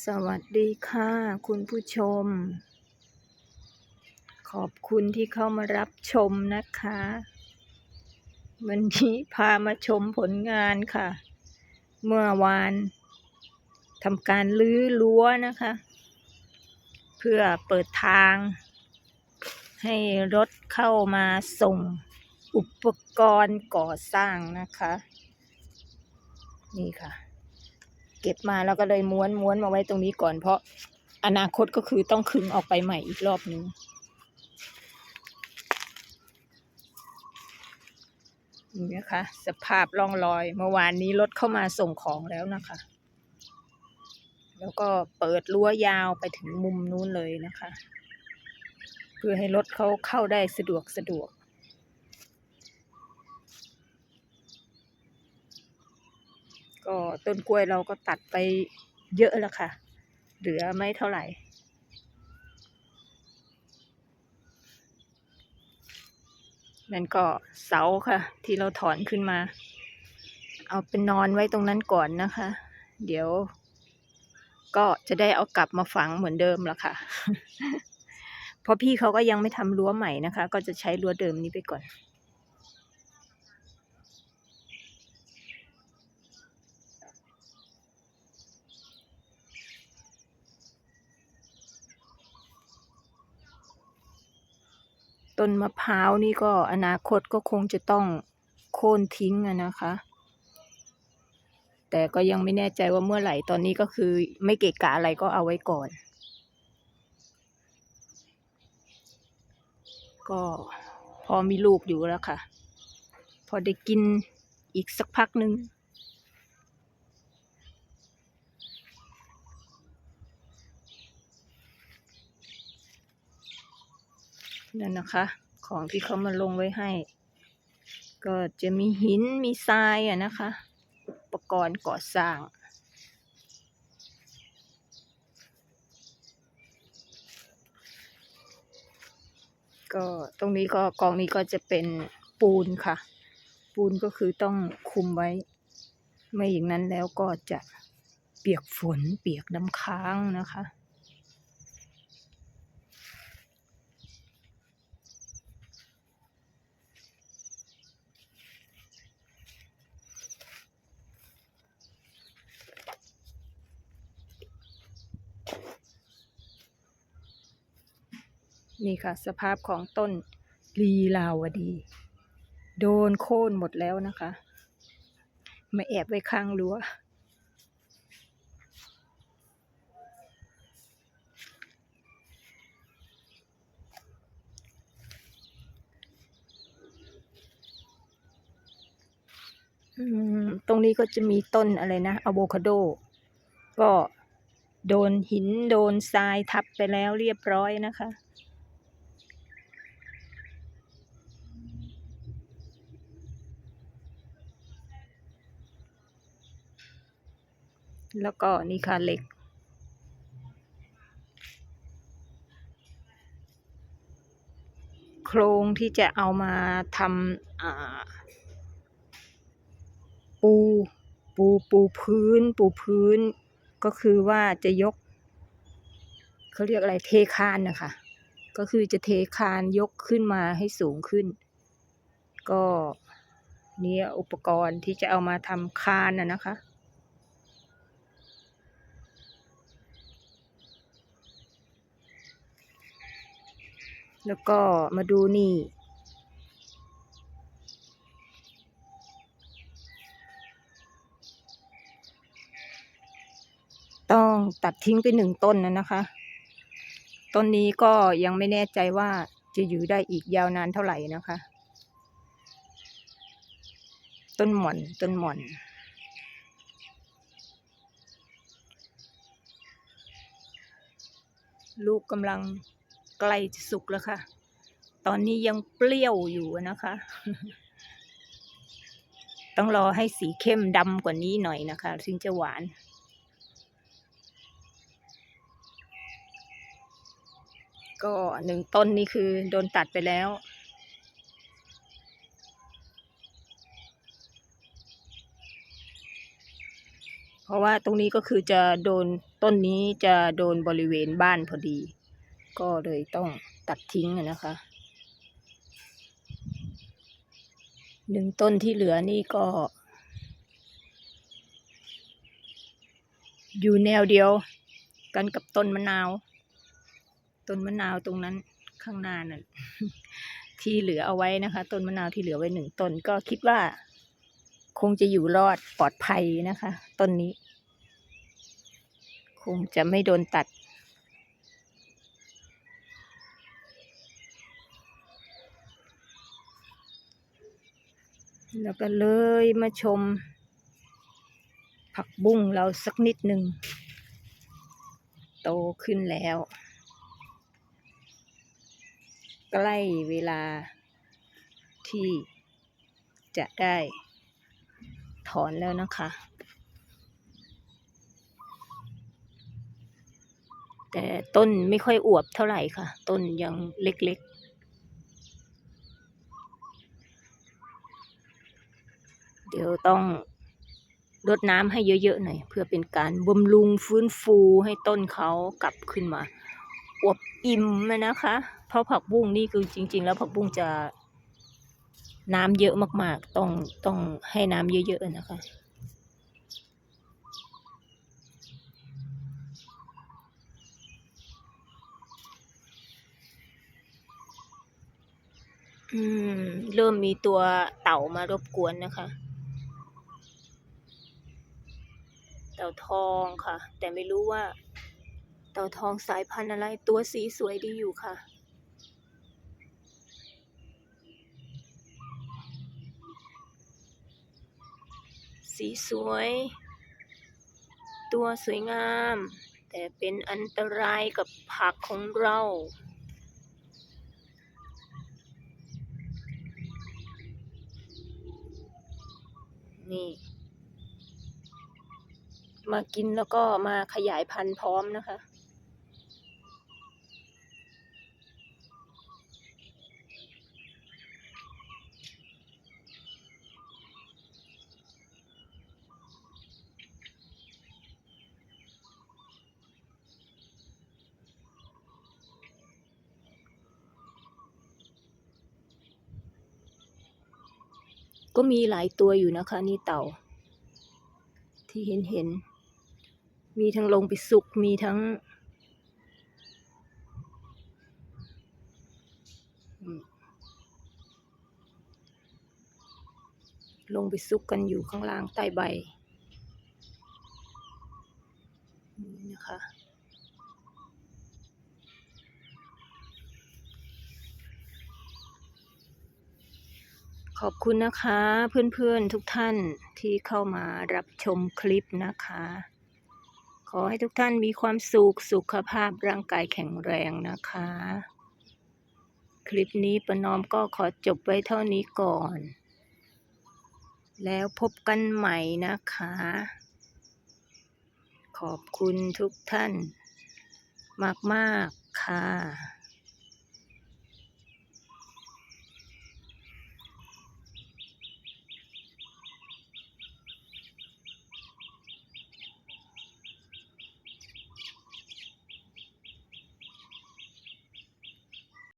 สวัสดีค่ะ คุณผู้ชม ขอบคุณที่เข้ามารับชมนะคะ วันนี้พามาชมผลงานค่ะ เมื่อวานทำการลื้อรั้วนะคะ เพื่อเปิดทาง ให้รถเข้ามาส่งอุปกรณ์ก่อสร้างนะคะ นี่ค่ะ เก็บมาแล้วก็เลยม้วนม้วนมาไว้ตรงนี้ก่อน เพราะอนาคตก็คือต้องขึงออกไปใหม่อีกรอบนึงนี่นะคะ สภาพร่องรอยเมื่อวานนี้รถเข้ามาส่งของแล้วนะคะ แล้วก็เปิดรั้วยาวไปถึงมุมนู้นเลยนะคะ เพื่อให้รถเขาเข้าได้สะดวกสะดวก ก็ต้นกล้วยเราก็ตัดไปเยอะแล้วค่ะ เหลือไม่เท่าไหร่นั่นก็เสาค่ะ ที่เราถอนขึ้นมา เอาเป็นนอนไว้ตรงนั้นก่อนนะคะ เดี๋ยว ก็จะได้เอากลับมาฝังเหมือนเดิมล้วค่ะ เพราะพี่เขาก็ยังไม่ทำรั้วใหม่นะคะ ก็จะใช้รั้วเดิมนี้ไปก่อน ต้นมะพร้าวนี่ก็อนาคตก็คงจะต้องโค่นทิ้งอะนะคะ แต่ก็ยังไม่แน่ใจว่าเมื่อไหร่ตอนนี้ก็คือไม่เกะกะอะไรก็เอาไว้ก่อน ก็พอมีลูกอยู่แล้วค่ะ พอได้กินอีกสักพักหนึ่ง นั่นนะคะ ของที่เขามาลงไว้ให้ ก็จะมีหินมีทรายอะนะคะ อุปกรณ์ก่อสร้างก็ตรงนี้ก็กองนี้ก็จะเป็นปูนค่ะ ปูนก็คือต้องคุมไว้ ไม่อย่างนั้นแล้วก็จะเปียกฝนเปียกน้ำค้างนะคะ นี่ค่ะ สภาพของต้นลีลาวดี โดนโค่นหมดแล้วนะคะ มาแอบไว้ข้างรั้วอืมตรงนี้ก็จะมีต้นอะไรนะอะโวคาโด ก็โดนหินโดนทรายทับไปแล้วเรียบร้อยนะคะ แล้วก็นี่ค่ะเหล็ก โครงที่จะเอามาทำปูปูปูพื้น ปูพื้น ก็คือว่าจะยกเขาเรียกอะไรเทคานนะคะ ก็คือจะเทคานยกขึ้นมาให้สูงขึ้น ก็นี่อุปกรณ์ที่จะเอามาทำคานนะนะคะ แล้วก็มาดูนี่ ต้องตัดทิ้งไปหนึ่งต้นนะนะคะ ต้นนี้ก็ยังไม่แน่ใจว่าจะอยู่ได้อีกยาวนานเท่าไหร่นะคะ ต้นหม่อน ต้นหม่อนลูกกำลัง ใกล้จะสุกแล้วค่ะ ตอนนี้ยังเปรี้ยวอยู่นะคะ ต้องรอให้สีเข้มดำกว่านี้หน่อยนะคะถึงจะหวานก็หนึ่งต้นนี่คือโดนตัดไปแล้ว เพราะว่าตรงนี้ก็คือจะโดนต้นนี้จะโดนบริเวณบ้านพอดี ก็เลยต้องตัดทิ้งนะคะ หนึ่งต้นที่เหลือนี่ก็ อยู่แนวเดียวกันกับต้นมะนาว ต้นมะนาวตรงนั้นข้างหน้านั่นที่เหลือเอาไว้นะคะ ต้นมะนาวที่เหลือไว้หนึ่งต้นก็คิดว่า คงจะอยู่รอดปลอดภัยนะคะ ต้นนี้ คงจะไม่โดนตัด แล้วก็เลยมาชม ผักบุ้งเราสักนิดหนึ่ง โตขึ้นแล้ว ใกล้เวลาที่จะได้ถอนแล้วนะคะ แต่ต้นไม่ค่อยอวบเท่าไหร่ค่ะ ต้นยังเล็กๆ เดี๋ยวต้องรดน้ำให้เยอะๆหน่อย เพื่อเป็นการบำรุงฟื้นฟูให้ต้นเขากลับขึ้นมาอวบอิ่มเลยนะคะ เพราะผักบุ้งนี่คือจริง ๆ แล้วผักบุ้งจะน้ำเยอะมาก ๆ ต้องต้องให้น้ำเยอะๆนะคะอืมเริ่มมีตัวเต่ามารบกวนนะคะ เต่าทองค่ะ แต่ไม่รู้ว่า เต่าทองสายพันธุ์อะไร ตัวสีสวยดีอยู่ค่ะ สีสวย ตัวสวยงาม แต่เป็นอันตรายกับผักของเรานี่ มากินแล้วก็มาขยายพันธุ์พร้อมนะคะ ก็มีหลายตัวอยู่นะคะ นี่เต่า ที่เห็นเห็น มีทั้งลงไปสุก มีทั้ง ลงไปซุกกันอยู่ข้างล่างใต้ใบ นี่นะคะขอบคุณนะคะเพื่อนๆทุกท่านที่เข้ามารับชมคลิปนะคะ ขอให้ทุกท่านมีความสุข สุขภาพร่างกายแข็งแรงนะคะ คลิปนี้ประนอมก็ขอจบไว้เท่านี้ก่อน แล้วพบกันใหม่นะคะ ขอบคุณทุกท่าน มาก ๆ ค่ะ